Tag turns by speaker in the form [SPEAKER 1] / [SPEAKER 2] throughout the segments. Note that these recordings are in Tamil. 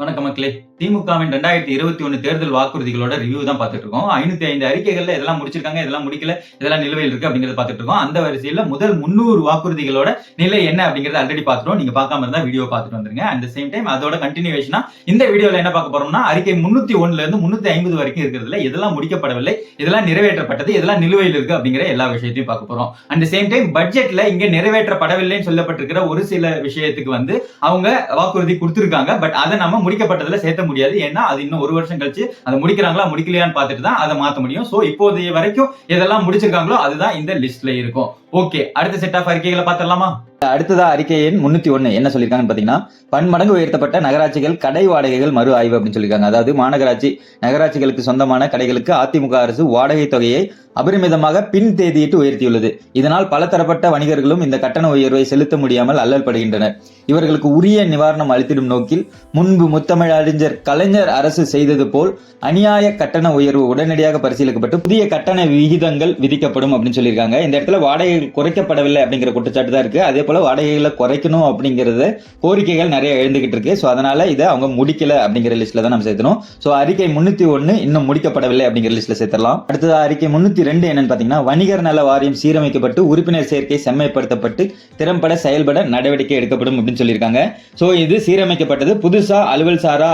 [SPEAKER 1] வணக்கம் மக்களே. திமுகவின் ரெண்டாயிரத்தி இருபத்தி ஒன்னு தேர்தல் வாக்குறுதிகளோட ரிவ்யூ தான் பார்த்துட்டு இருக்கோம் ஐநூத்தி ஐந்து அறிக்கைகள்ல இதெல்லாம் முடிச்சிருக்காங்க இதெல்லாம் முடிக்கல இதெல்லாம் நிலுவையில் இருக்கு அப்படிங்கறத பார்த்துட்டு இருக்கோம் அந்த வரிசையில முதல் முன்னூறு வாக்குறுதிகளோட நிலை என்ன அப்படிங்கறத ஆல்ரெடி பார்த்துட்டோம். நீங்க பார்க்காம இருந்தா வீடியோ பார்த்துட்டு வந்துருங்க. அட் சேம் டைம் அதோட கண்டினியூவேஷனா இந்த வீடியோல என்ன பார்க்க போறோம்னா அறிக்கை முன்னூத்தி ஒன்னுல இருந்து முன்னூத்தி ஐம்பது வரைக்கும் இருக்கிறதுல இதெல்லாம் முடிக்கப்படவில்லை. இதெல்லாம் நிறைவேற்றப்பட்டது. இதெல்லாம் நிலுவையில் இருக்கு அப்படிங்கிற எல்லா விஷயத்தையும் பார்க்க போறோம். அட் சேம் டைம் பட்ஜெட்ல இங்க நிறைவேற்றப்படவில்லைன்னு சொல்லப்பட்டிருக்கிற ஒரு சில விஷயத்துக்கு வந்து அவங்க வாக்குறுதி கொடுத்திருக்காங்க. பட் அதை நம்ம முடிக்கப்பட்டதுல சேர்த்த முடியாது. ஏன்னா அது இன்னும் ஒரு வருஷம் கழிச்சு அதை முடிக்கிறாங்களா முடிக்கலையான்னு பார்த்துட்டு தான் அதை மாத்த முடியும். சோ இப்போதைய வரைக்கும் எதெல்லாம் முடிச்சிருக்காங்களோ அதுதான் இந்த லிஸ்ட்ல இருக்கும். ஓகே அடுத்த செட் ஆஃப் அறிக்கைகளை பார்த்துடலாமா?
[SPEAKER 2] அடுத்ததா அறிக்கை எண் முன்னூத்தி ஒண்ணு என்ன சொல்லியிருக்காங்கன்னு பாத்தீங்கன்னா பன்மடங்கு உயர்த்தப்பட்ட நகராட்சிகள் கடை வாடகைகள் மறு ஆய்வு அப்படின்னு சொல்லியிருக்காங்க. அதாவது மாநகராட்சி நகராட்சிகளுக்கு சொந்தமான கடைகளுக்கு அதிமுக அரசு வாடகை தொகையை அபரிமிதமாக பின் தேதியிட்டு உயர்த்தியுள்ளது. இதனால் பல தரப்பட்ட வணிகர்களும் இந்த கட்டண உயர்வை செலுத்த முடியாமல் அல்லல் படுகின்றனர். இவர்களுக்கு உரிய நிவாரணம் அளித்திடும் நோக்கில் முன்பு முத்தமிழ் அறிஞர் கலைஞர் அரசு செய்தது போல் அநியாய கட்டண உயர்வு உடனடியாக பரிசீலிக்கப்பட்டு புதிய கட்டண விகிதங்கள் விதிக்கப்படும் அப்படின்னு சொல்லியிருக்காங்க. இந்த இடத்துல வாடகை வாடகைகள் குறைக்கப்படவில்லை அப்படிங்கிற குற்றச்சாட்டு தான் இருக்கு. அதே போல வாடகைகளை குறைக்கணும் அப்படிங்கிறது கோரிக்கைகள் நிறைய எழுந்துகிட்டு இருக்கு. ஸோ அதனால இதை அவங்க முடிக்கல அப்படிங்கிற லிஸ்ட்ல தான் நம்ம சேர்த்தணும். ஸோ அறிக்கை முன்னூத்தி ஒன்னு இன்னும் முடிக்கப்படவில்லை அப்படிங்கிற லிஸ்ட்ல சேர்த்துலாம் அடுத்தது அறிக்கை முன்னூத்தி ரெண்டு என்னன்னு பாத்தீங்கன்னா வணிகர் நல வாரியம் சீரமைக்கப்பட்டு உறுப்பினர் சேர்க்கை செம்மைப்படுத்தப்பட்டு திறம்பட செயல்பட நடவடிக்கை எடுக்கப்படும் அப்படின்னு சொல்லியிருக்காங்க. ஸோ இது சீரமைக்கப்பட்டது. புதுசா அலுவல் சாரா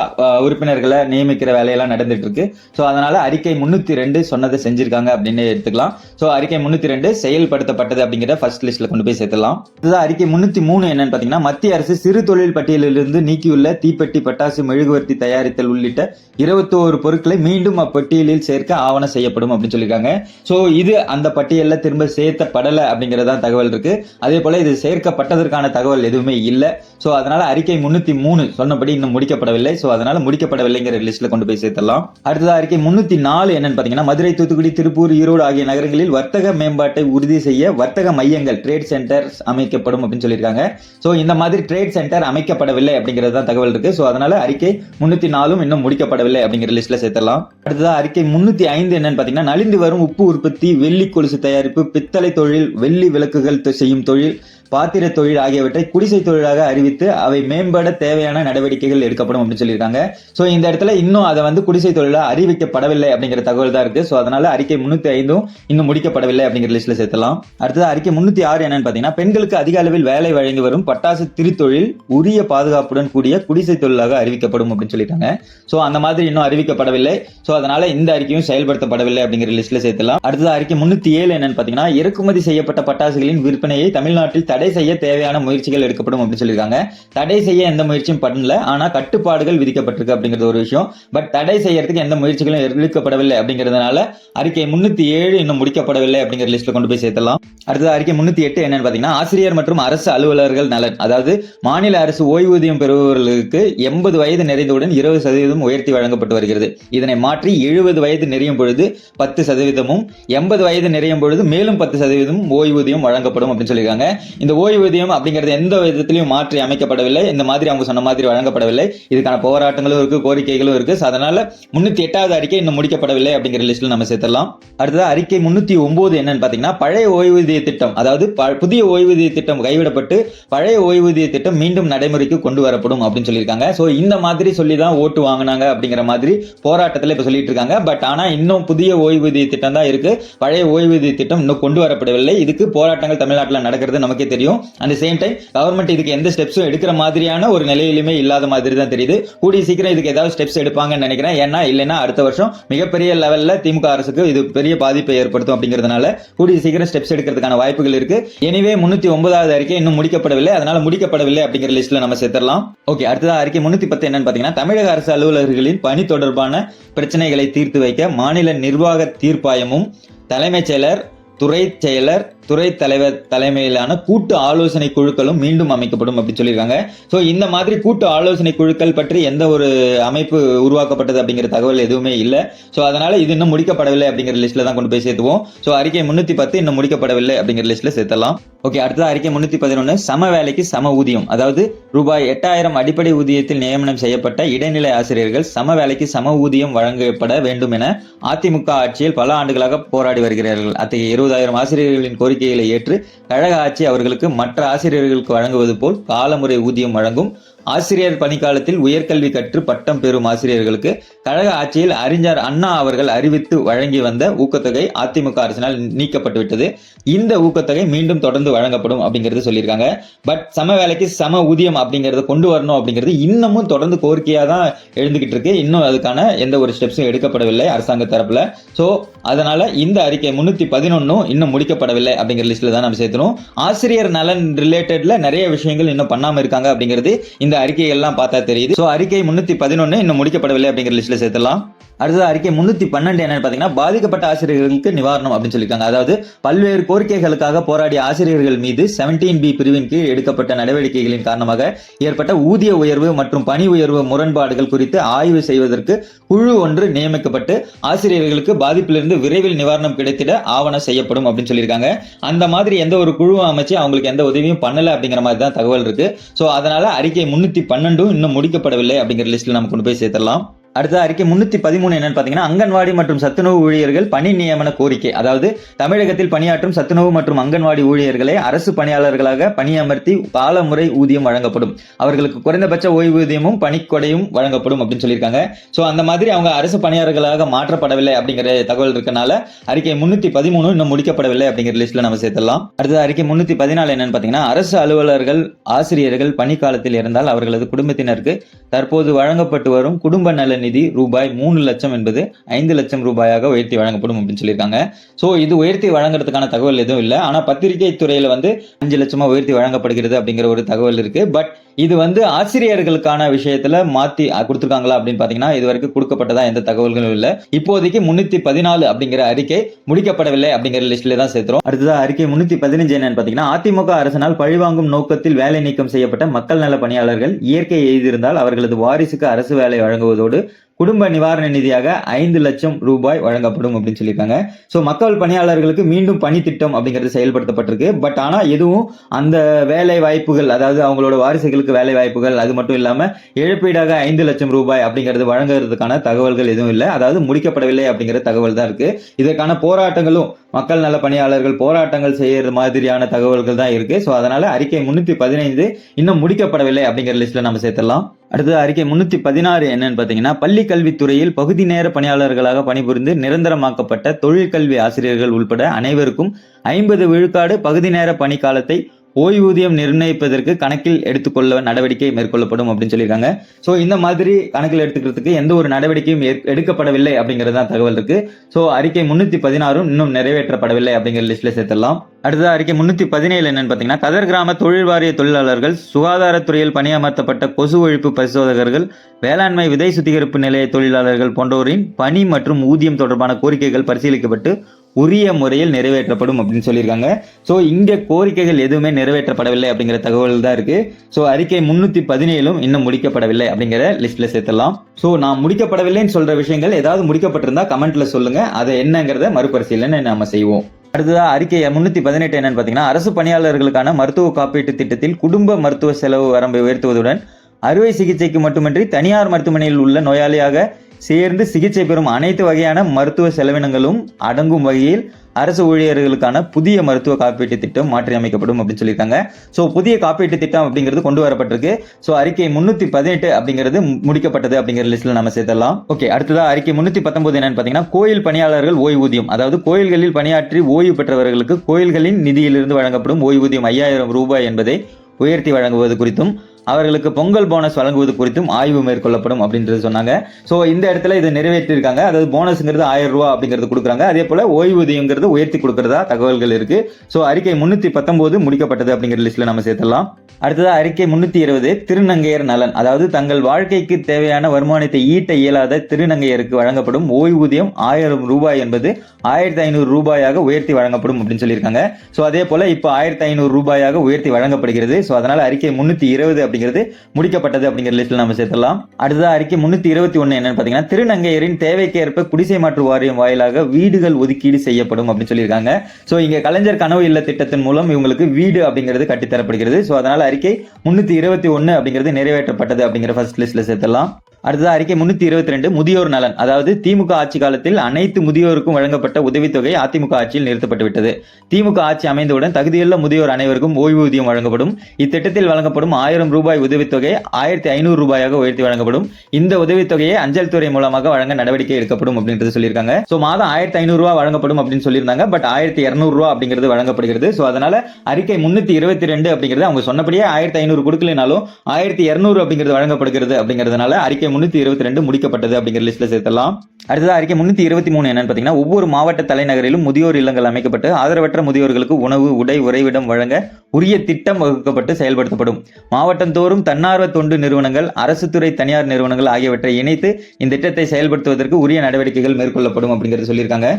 [SPEAKER 2] உறுப்பினர்களை நியமிக்கிற வேலையெல்லாம் நடந்துட்டு இருக்கு. ஸோ அதனால அறிக்கை முன்னூத்தி ரெண்டு சொன்னதை செஞ்சிருக்காங்க அப்படின்னு எடுத்துக்கலாம். ஸோ அறிக்கை முன்னூத்தி ரெண்டு செயல்படுத்தப்பட்ட செயல்படுத்தப்பட்டது அப்படிங்கிற ஃபர்ஸ்ட் லிஸ்ட்ல கொண்டு போய் சேர்த்தலாம் இதுதான் அறிக்கை முன்னூத்தி மூணு என்னன்னு பாத்தீங்கன்னா மத்திய அரசு சிறு தொழில் பட்டியலிலிருந்து நீக்கியுள்ள தீப்பெட்டி பட்டாசு மெழுகுவர்த்தி தயாரித்தல் உள்ளிட்ட இருபத்தோரு பொருட்களை மீண்டும் அப்பட்டியலில் சேர்க்க ஆவணம் செய்யப்படும் அப்படின்னு சொல்லியிருக்காங்க. ஸோ இது அந்த பட்டியலில் திரும்ப சேர்த்தப்படல அப்படிங்கறதா தகவல் இருக்கு. அதே போல இது சேர்க்கப்பட்டதற்கான தகவல் எதுவுமே இல்லை. ஸோ அதனால அறிக்கை முன்னூத்தி மூணு சொன்னபடி இன்னும் முடிக்கப்படவில்லை. ஸோ அதனால முடிக்கப்படவில்லைங்கிற லிஸ்ட்ல கொண்டு போய் சேர்த்தலாம் அடுத்ததா அறிக்கை முன்னூத்தி நாலு என்னன்னு பாத்தீங்கன்னா மதுரை தூத்துக்குடி திருப்பூர் ஈரோடு ஆகிய நகரங்களில் வர்த்தக மேம்பாட்டை உறுதி செய்ய வர்த்தக மையங்கள் ட்ரேட் சென்டர்ஸ் அமைக்கப்படும் அப்படின்னு சொல்லியிருக்காங்க. ஸோ இந்த மாதிரி ட்ரேட் சென்டர் அமைக்கப்படவில்லை அப்படிங்கிறது தான் தகவல் இருக்கு. ஸோ அதனால அறிக்கை முன்னூத்தி நாலும் இன்னும் முடிக்கப்படவில்லை அப்படிங்கிற லிஸ்ட்ல சேர்த்தலாம் அடுத்ததாக அறிக்கை முன்னூத்தி ஐந்து என்னன்னு பாத்தீங்கன்னா நலிந்து வரும் உப்பு உற்பத்தி வெள்ளி கொலுசு தயாரிப்பு பித்தளை தொழில் வெள்ளி விளக்குகள் செய்யும் தொழில் பாத்திர தொழில் ஆகியவற்றை குடிசை தொழிலாக அறிவித்து அவை மேம்பட தேவையான நடவடிக்கைகள் எடுக்கப்படும் அப்படின்னு சொல்லியிருக்காங்க. ஸோ இந்த இடத்துல இன்னும் அதை வந்து குடிசை தொழிலாக அறிவிக்கப்படவில்லை அப்படிங்கிற தகவல் தான் இருக்கு. ஸோ அதனால அறிக்கை முன்னூத்தி ஐந்தும் இன்னும் முடிக்கப்படவில்லை அப்படிங்கிற லிஸ்ட்ல சேர்த்தலாம் அடுத்தது அறிக்கை முன்னூத்தி ஆறு என்னன்னு பாத்தீங்கன்னா பெண்களுக்கு அதிக அளவில் வேலை வழங்கி வரும் பட்டாசு திருத்தொழில் உரிய பாதுகாப்புடன் கூடிய குடிசை தொழிலாக அறிவிக்கப்படும் அப்படின்னு சொல்லியிருக்காங்க. ஸோ அந்த மாதிரி இன்னும் அறிவிக்கப்படவில்லை. ஸோ அதனால இந்த அறிக்கையும் செயல்படுத்தப்படவில்லை அப்படிங்கிற லிஸ்ட்ல சேர்த்தலாம் அடுத்தது அறிக்கை முன்னூத்தி ஏழு என்னன்னு பாத்தீங்கன்னா இறக்குமதி செய்யப்பட்ட பட்டாசுகளின் விற்பனையை தமிழ்நாட்டில் தடை தடை செய்ய தேவையான முயற்சிகள் எடுக்கப்படும் அப்படின்னு சொல்லியிருக்காங்க. தடை செய்ய எந்த முயற்சியும் பண்ணல. ஆனா கட்டுப்பாடுகள் விதிக்கப்பட்டிருக்கு அப்படிங்கிறது ஒரு விஷயம். பட் தடை செய்யறதுக்கு எந்த முயற்சிகளும் எடுக்கப்படவில்லை அப்படிங்கிறதுனால அறிக்கை முன்னூத்தி ஏழு இன்னும் முடிக்கப்படவில்லை அப்படிங்கிற லிஸ்ட்ல கொண்டு போய் சேர்த்தலாம் அடுத்தது அறிக்கை முன்னூத்தி எட்டு என்னன்னு பாத்தீங்கன்னா ஆசிரியர் மற்றும் அரசு அலுவலர்கள் நலன். அதாவது மாநில அரசு ஓய்வூதியம் பெறுபவர்களுக்கு எண்பது வயது நிறைந்தவுடன் இருபது சதவீதம் உயர்த்தி வழங்கப்பட்டு வருகிறது. இதனை மாற்றி எழுபது வயது நிறையும் பொழுது பத்து சதவீதமும் எண்பது வயது நிறையும் பொழுது மேலும் பத்து சதவீதம் ஓய்வூதியம் வழங்கப்படும் அப்படின்னு சொல்லியிருக்காங்க. இந்த ஓய்வூதியம் அப்படிங்கிறது எந்த விதத்திலையும் மாற்றி அமைக்கப்படவில்லை. இந்த மாதிரி அவங்க சொன்ன மாதிரி வழங்கப்படவில்லை. இதுக்கான போராட்டங்களும் இருக்கு கோரிக்கைகளும் இருக்கு. So, அதனால முன்னூத்தி எட்டாவது அறிக்கை இன்னும் முடிக்கப்படவில்லை அப்படிங்கிற லிஸ்ட்ல நம்ம சேர்த்தலாம் அடுத்தது அறிக்கை முன்னூத்தி ஒன்பது என்னன்னு பாத்தீங்கன்னா பழைய ஓய்வூதிய திட்டம் அதாவது ப- புதிய ஓய்வூதிய திட்டம் கைவிடப்பட்டு பழைய ஓய்வூதிய திட்டம் மீண்டும் நடைமுறைக்கு கொண்டு வரப்படும் அப்படின்னு சொல்லியிருக்காங்க. ஸோ இந்த மாதிரி சொல்லி தான் ஓட்டு வாங்கினாங்க அப்படிங்கிற மாதிரி போராட்டத்தில் இப்போ சொல்லிட்டு இருக்காங்க. பட் ஆனால் இன்னும் புதிய ஓய்வூதிய திட்டம் தான் இருக்கு. பழைய ஓய்வூதிய திட்டம் இன்னும் கொண்டு வரப்படவில்லை. இதுக்கு போராட்டங்கள் தமிழ்நாட்டில் நடக்கிறது நமக்கே தெரியும். அந்த சேம் டைம் கவர்மெண்ட் இதுக்கு எந்த ஸ்டெப்ஸும் எடுக்கிற மாதிரியான ஒரு நிலையிலுமே இல்லாத மாதிரி தான் தெரியுது. கூடிய சீக்கிரம் இதுக்கு ஏதாவது ஸ்டெப்ஸ் எடுப்பாங்கன்னு நினைக்கிறேன். ஏன்னா இல்லைன்னா அடுத்த வருஷம் மிகப்பெரிய லெவலில் திமுக அரசுக்கு இது பெரிய பாதிப்பை ஏற்படுத்தும் அப்படிங்கிறதுனால கூடிய சீக்கிரம் ஸ்டெப்ஸ் எடுக்கிறதுக்கான வாய்ப்புகள் இருக்கு. எனவே முன்னூத்தி ஒன்பதாவது அறிக்கை இன்னும் முடிக்கப்படவில்லை. அதனால முடிக்கப்படவில்லை அப்படிங்கிற லிஸ்ட்ல நம்ம சேர்த்துடலாம். ஓகே அடுத்ததா அறிக்கை முன்னூத்தி பத்து என்னன்னு பாத்தீங்கன்னா தமிழக அரசு அலுவலர்களின் பணி தொடர்பான பிரச்சனைகளை தீர்த்து வைக்க மாநில நிர்வாக தீர்ப்பாயமும் தலைமைச் செயலர் துறை செயலர் துறை தலைவர் தலைமையிலான கூட்டு ஆலோசனை குழுக்களும் மீண்டும் அமைக்கப்படும் அப்படி சொல்லியிருக்காங்க. ஸோ இந்த மாதிரி கூட்டு ஆலோசனை குழுக்கள் பற்றி எந்த ஒரு அமைப்பு உருவாக்கப்பட்டது அப்படிங்கிற தகவல் எதுவுமே இல்லை. ஸோ அதனால இது இன்னும் முடிக்கப்படவில்லை அப்படிங்கிற லிஸ்ட்ல தான் கொண்டு போய் சேர்த்துவோம். ஸோ அறிக்கை முன்னூத்தி பத்து இன்னும் முடிக்கப்படவில்லை அப்படிங்கிற லிஸ்ட்ல சேர்த்தலாம் ஓகே அடுத்தது அறிக்கை முன்னூத்தி பதினொன்று சம வேலைக்கு சம ஊதியம். அதாவது ரூபாய் எட்டாயிரம் அடிப்படை ஊதியத்தில் நியமனம் செய்யப்பட்ட இடைநிலை ஆசிரியர்கள் சம வேலைக்கு சம ஊதியம் வழங்கப்பட வேண்டும் என அதிமுக ஆட்சியில் பல ஆண்டுகளாக போராடி வருகிறார்கள். அத்தகைய இருபதாயிரம் ஆசிரியர்களின் கோரிக்கைகளை ஏற்று கழக ஆட்சி அவர்களுக்கு மற்ற ஆசிரியர்களுக்கு வழங்குவது போல் காலமுறை ஊதியம் வழங்கும் ஆசிரியர் பணிக்காலத்தில் உயர்கல்வி கற்று பட்டம் பெறும் ஆசிரியர்களுக்கு கழக ஆட்சியில் அறிஞர் அண்ணா அவர்கள் அறிவித்து வழங்கி வந்த ஊக்கத்தொகை அதிமுக அரசினால் நீக்கப்பட்டு விட்டது இந்த ஊக்கத்தொகை மீண்டும் தொடர்ந்து வழங்கப்படும் அப்படிங்கறது சொல்லியிருக்காங்க. பட் சம வேலைக்கு சம ஊதியம் அப்படிங்கறத கொண்டு வரணும் அப்படிங்கிறது இன்னமும் தொடர்ந்து கோரிக்கையா தான் எழுந்துகிட்டு இருக்கு. இன்னும் அதுக்கான எந்த ஒரு ஸ்டெப்ஸும் எடுக்கப்படவில்லை அரசாங்க தரப்புல. சோ அதனால இந்த அறிக்கை முன்னூத்தி பதினொன்னும் இன்னும் முடிக்கப்படவில்லை அப்படிங்கிற லிஸ்ட்ல தான் நம்ம சேர்த்துணும் ஆசிரியர் நலன் ரிலேட்டட்ல நிறைய விஷயங்கள் இன்னும் பண்ணாம இருக்காங்க அப்படிங்கிறது இந்த அறிக்கைகள்லாம் பார்த்தா தெரியுது. ஸோ அறிக்கை முன்னூத்தி பதினொன்னு இன்னும் முடிக்கப்படவில்லை அப்படிங்கிற லிஸ்ட்ல சேர்த்துலாம் அடுத்தது அறிக்கை முன்னூத்தி பன்னெண்டு என்னன்னு பாத்தீங்கன்னா பாதிக்கப்பட்ட ஆசிரியர்களுக்கு நிவாரணம் அப்படின்னு சொல்லியிருக்காங்க. அதாவது பல்வேறு கோரிக்கைகளுக்காக போராடிய ஆசிரியர்கள் மீது 17 பி பிரிவின் கீழ் எடுக்கப்பட்ட நடவடிக்கைகளின் காரணமாக ஏற்பட்ட ஊதிய உயர்வு மற்றும் பணி உயர்வு முரண்பாடுகள் குறித்து ஆய்வு செய்வதற்கு குழு ஒன்று நியமிக்கப்பட்டு ஆசிரியர்களுக்கு பாதிப்பிலிருந்து விரைவில் நிவாரணம் கிடைத்திட ஆவணம் செய்யப்படும் அப்படின்னு சொல்லியிருக்காங்க. அந்த மாதிரி எந்த ஒரு குழுவும் அமைச்சு அவங்களுக்கு எந்த உதவியும் பண்ணல அப்படிங்கிற மாதிரி தான் தகவல் இருக்கு. ஸோ அதனால அறிக்கை முன்னூத்தி பன்னெண்டும் இன்னும் முடிக்கப்படவில்லை அப்படிங்கிற லிஸ்ட்ல நம்ம கொண்டு போய் சேர்த்தலாம் அடுத்த அறிக்கை முன்னூத்தி பதிமூணு என்னன்னு பாத்தீங்கன்னா அங்கன்வாடி மற்றும் சத்துணவு ஊழியர்கள் பணி நியமன கோரிக்கை. அதாவது தமிழகத்தில் பணியாற்றும் சத்துணவு மற்றும் அங்கன்வாடி ஊழியர்களை அரசு பணியாளர்களாக பணியமர்த்தி காலமுறை ஊதியம் வழங்கப்படும். அவர்களுக்கு குறைந்தபட்ச ஓய்வூதியமும் பணிக்கொடையும் வழங்கப்படும் அப்படின்னு சொல்லியிருக்காங்க. சோ அந்த மாதிரி அவங்க அரசு பணியாளர்களாக மாற்றப்படவில்லை அப்படிங்கிற தகவல் இருக்கனால அறிக்கை முன்னூத்தி பதிமூணு இன்னும் முடிக்கப்படவில்லை அப்படிங்கிற லிஸ்ட்ல நம்ம சேர்த்தலாம் அடுத்தது அறிக்கை முன்னூத்தி பதினாலு என்னன்னு பாத்தீங்கன்னா அரசு அலுவலர்கள் ஆசிரியர்கள் பணிக்காலத்தில் இருந்தால் அவர்களது குடும்பத்தினருக்கு தற்போது வழங்கப்பட்டு வரும் குடும்ப நல நிதி ரூபாய் மூணு லட்சம் என்பது ஐந்து லட்சம் ரூபாயாக உயர்த்தி வழங்கப்படும் அப்படின்னு சொல்லியிருக்காங்க. ஸோ இது உயர்த்தி வழங்குறதுக்கான தகவல் எதுவும் இல்லை. ஆனால் பத்திரிகை துறையில வந்து அஞ்சு லட்சமா உயர்த்தி வழங்கப்படுகிறது அப்படிங்கிற ஒரு தகவல் இருக்கு. பட் இது வந்து ஆசிரியர்களுக்கான விஷயத்துல மாத்தி கொடுத்துருக்காங்களா அப்படின்னு பாத்தீங்கன்னா இது வரைக்கும் கொடுக்கப்பட்டதா எந்த தகவல்களும் இல்லை. இப்போதைக்கு முன்னூத்தி பதினாலு அப்படிங்கிற அறிக்கை முடிக்கப்படவில்லை அப்படிங்கிற லிஸ்ட்ல தான் சேர்த்துறோம். அடுத்ததா அறிக்கை முன்னூத்தி பதினஞ்சு என்னன்னு பாத்தீங்கன்னா அதிமுக அரசனால் பழிவாங்கும் நோக்கத்தில் வேலை நீக்கம் செய்யப்பட்ட மக்கள் நல பணியாளர்கள் இயற்கை எழுதியிருந்தால் அவர்களது வாரிசுக்கு அரசு வேலை வழங்குவதோடு குடும்ப நிவாரண நிதியாக ஐந்து லட்சம் ரூபாய் வழங்கப்படும் அப்படின்னு சொல்லியிருக்காங்க. ஸோ மக்கள் பணியாளர்களுக்கு மீண்டும் பணி திட்டம் அப்படிங்கிறது செயல்படுத்தப்பட்டிருக்கு. பட் ஆனால் எதுவும் அந்த வேலை வாய்ப்புகள் அதாவது அவங்களோட வாரிசுகளுக்கு வேலை வாய்ப்புகள் அது மட்டும் இல்லாமல் இழப்பீடாக ஐந்து லட்சம் ரூபாய் அப்படிங்கிறது வழங்குறதுக்கான தகவல்கள் எதுவும் இல்லை. அதாவது முடிக்கப்படவில்லை அப்படிங்கிற தகவல் தான் இருக்கு. இதற்கான போராட்டங்களும் மக்கள் நல பணியாளர்கள் போராட்டங்கள் செய்யற மாதிரியான தகவல்கள் தான் இருக்கு. ஸோ அதனால அறிக்கை முன்னூத்தி பதினைந்து இன்னும் முடிக்கப்படவில்லை அப்படிங்கிற லிஸ்ட்ல நம்ம சேர்த்துலாம் அடுத்தது அறிக்கை முன்னூத்தி பதினாறு என்னன்னு பாத்தீங்கன்னா பள்ளி கல்வித்துறையில் பகுதி நேர பணியாளர்களாக பணிபுரிந்து நிரந்தரமாக்கப்பட்ட தொழிற்கல்வி ஆசிரியர்கள் உள்பட அனைவருக்கும் ஐம்பது விழுக்காடு பகுதி நேர பணிக்காலத்தை ஓய்வூதியம் நிர்ணயிப்பதற்கு கணக்கில் எடுத்துக்கொள்ள நடவடிக்கை மேற்கொள்ளப்படும் அப்படின்னு சொல்லியிருக்காங்க. ஸோ இந்த மாதிரி கணக்கில் எடுத்துக்கிறதுக்கு எந்த ஒரு நடவடிக்கையும் எடுக்கப்படவில்லை அப்படிங்கிறது தான் தகவல் இருக்கு. ஸோ அறிக்கை முன்னூத்தி பதினாறும் இன்னும் நிறைவேற்றப்படவில்லை அப்படிங்கிற லிஸ்ட்ல சேர்த்தலாம் அடுத்தது அறிக்கை முன்னூத்தி பதினேழு என்னன்னு பார்த்தீங்கன்னா கதர் கிராம தொழில் வாரிய தொழிலாளர்கள் சுகாதாரத்துறையில் பணியமர்த்தப்பட்ட கொசு ஒழிப்பு பரிசோதகர்கள் வேளாண்மை விதை சுத்திகரிப்பு நிலைய தொழிலாளர்கள் போன்றோரின் பணி மற்றும் ஊதியம் தொடர்பான கோரிக்கைகள் பரிசீலிக்கப்பட்டு உரிய முறையில் நிறைவேற்றப்படும் அப்படின்னு சொல்லியிருக்காங்க. ஸோ இங்கே கோரிக்கைகள் எதுவுமே நிறைவேற்றப்படவில்லை அப்படிங்கிற தகவல் தான் இருக்கு. ஸோ அறிக்கை முன்னூற்றி பதினேழும் இன்னும் முடிக்கப்படவில்லை அப்படிங்கிற லிஸ்ட்ல சேர்த்தலாம் ஸோ நான் முடிக்கப்படவில்லைன்னு சொல்ற விஷயங்கள் ஏதாவது முடிக்கப்பட்டிருந்தா கமெண்ட்ல சொல்லுங்க. அதை என்னங்கிறத மறுபரிசீலனை நாம செய்வோம். அடுத்ததா அறிக்கை முன்னூற்றி பதினெட்டு என்னன்னு பார்த்தீங்கன்னா அரசு பணியாளர்களுக்கான மருத்துவ காப்பீட்டு திட்டத்தில் குடும்ப மருத்துவ செலவு வரம்பை உயர்த்துவதுடன் அறுவை சிகிச்சைக்கு மட்டுமின்றி தனியார் மருத்துவமனையில் உள்ள நோயாளியாக சேர்ந்து சிகிச்சை பெறும் அனைத்து வகையான மருத்துவ செலவினங்களும் அடங்கும் வகையில் அரசு ஊழியர்களுக்கான புதிய மருத்துவ காப்பீட்டு திட்டம் மாற்றி அமைக்கப்படும் அப்படின்னு சொல்லியிருக்காங்க. ஸோ புதிய காப்பீட்டு திட்டம் அப்படிங்கிறது கொண்டு வரப்பட்டிருக்கு. ஸோ அறிக்கை முன்னூற்றி பதினெட்டு அப்படிங்கிறது முடிக்கப்பட்டது அப்படிங்கிற லிஸ்ட்டில் நம்ம சேர்த்தலாம் ஓகே அடுத்ததாக அறிக்கை முன்னூற்றி பத்தொன்பது என்னன்னு பார்த்தீங்கன்னா கோயில் பணியாளர்கள் ஓய்வூதியம். அதாவது கோயில்களில் பணியாற்றி ஓய்வு பெற்றவர்களுக்கு கோயில்களின் நிதியிலிருந்து வழங்கப்படும் ஓய்வூதியம் ஐயாயிரம் ரூபாய் என்பதை உயர்த்தி வழங்குவது குறித்தும் அவர்களுக்கு பொங்கல் போனஸ் வழங்குவது குறித்தும் ஆய்வு மேற்கொள்ளப்படும் அப்படின்றது சொன்னாங்க. ஸோ இந்த இடத்துல இதை நிறைவேற்றிருக்காங்க அதாவது போனஸ்ங்கிறது ஆயிரம் ரூபா அப்படிங்கிறது கொடுக்குறாங்க. அதே போல் ஓய்வூதியங்கிறது உயர்த்தி கொடுக்கறதா தகவல்கள் இருக்கு. ஸோ அறிக்கை முன்னூத்தி பத்தொன்பது முடிக்கப்பட்டது அப்படிங்கிற லிஸ்ட்ல நம்ம சேர்த்தலாம் அடுத்ததாக அறிக்கை முன்னூற்றி இருபது திருநங்கையர் நலன். அதாவது தங்கள் வாழ்க்கைக்கு தேவையான வருமானத்தை ஈட்ட இயலாத திருநங்கையருக்கு வழங்கப்படும் ஓய்வூதியம் ஆயிரம் ரூபாய் என்பது ஆயிரத்தி ஐநூறு ரூபாயாக உயர்த்தி வழங்கப்படும் அப்படின்னு சொல்லியிருக்காங்க. ஸோ அதே போல் இப்போ ஆயிரத்தி ஐநூறு ரூபாயாக உயர்த்தி வழங்கப்படுகிறது. ஸோ அதனால் அறிக்கை முன்னூற்றி இருபது அப்படிங்கிறது முடிக்கப்பட்டது அப்படிங்கிற லிஸ்ட்ல நம்ம சேர்த்தலாம் அடுத்ததாக அறிக்கை முன்னூத்தி இருபத்தி ஒன்னு என்னன்னு பாத்தீங்கன்னா திருநங்கையரின் தேவைக்கேற்ப குடிசை மாற்று வாரியம் வாயிலாக வீடுகள் ஒதுக்கீடு செய்யப்படும் அப்படின்னு சொல்லியிருக்காங்க. ஸோ இங்க கலைஞர் கனவு இல்ல திட்டத்தின் மூலம் இவங்களுக்கு வீடு அப்படிங்கிறது கட்டித்தரப்படுகிறது. ஸோ அதனால அறிக்கை முன்னூத்தி இருபத்தி ஒன்னு அப்படிங்கிறது நிறைவேற்றப்பட்டது அப்படிங்கிற ஃபர்ஸ்ட் லிஸ்ட்ல சேர்த்தலாம் அடுத்தது அறிக்கை முன்னூத்தி இருபத்தி ரெண்டு முதியோர் நலன். அதாவது திமுக ஆட்சி காலத்தில் அனைத்து முதியோருக்கும் வழங்கப்பட்ட உதவித்தொகை அதிமுக ஆட்சியில் நிறுத்தப்பட்டுவிட்டது. திமுக ஆட்சி அமைந்தவுடன் தகுதியுள்ள முதியோர் அனைவருக்கும் ஓய்வூதியம் வழங்கப்படும். இத்திட்டத்தில் வழங்கப்படும் ஆயிரம் ரூபாய் உதவித்தொகை ஆயிரத்தி ஐநூறு ரூபாயாக உயர்த்தி வழங்கப்படும். இந்த உதவித்தொகையை அஞ்சல் துறை மூலமாக வழங்க நடவடிக்கை எடுக்கப்படும் அப்படின்றது சொல்லியிருக்காங்க. சோ மாதம் ஆயிரத்தி ஐநூறு ரூபாய் வழங்கப்படும் அப்படின்னு சொல்லியிருந்தாங்க. பட் ஆயிரத்தி இருநூறு அப்படிங்கிறது வழங்கப்படுகிறது. சோ அதனால அறிக்கை முன்னூத்தி இருபத்தி ரெண்டு அப்படிங்கிறது அவங்க சொன்னபடியே ஆயிரத்தி ஐநூறு கொடுக்கலனாலும் ஆயிரத்தி இருநூறு அப்படிங்கிறது வழங்கப்படுகிறது அப்படிங்கிறதுனால அறிக்கை முன்னூத்தி இருபத்தி ரெண்டு முடிக்கப்பட்டது அப்படிங்கிற லிஸ்ட்ல சேர்த்தலாம் அடுத்ததாக அறிக்கை முன்னூத்தி இருபத்தி மூணு என்னன்னு பாத்தீங்கன்னா ஒவ்வொரு மாவட்ட தலைநகரிலும் முதியோர் இல்லங்கள் அமைக்கப்பட்டு ஆதரவற்ற முதியோர்களுக்கு உணவு உடை உறைவிடம் வழங்க உரிய திட்டம் வகுக்கப்பட்டு செயல்படுத்தப்படும். மாவட்டம் தோறும் தன்னார்வ தொண்டு நிறுவனங்கள் அரசு துறை தனியார் நிறுவனங்கள் ஆகியவற்றை இணைத்து இந்த திட்டத்தை செயல்படுத்துவதற்கு உரிய நடவடிக்கைகள் மேற்கொள்ளப்படும் அப்படிங்கிறது சொல்லியிருக்காங்க.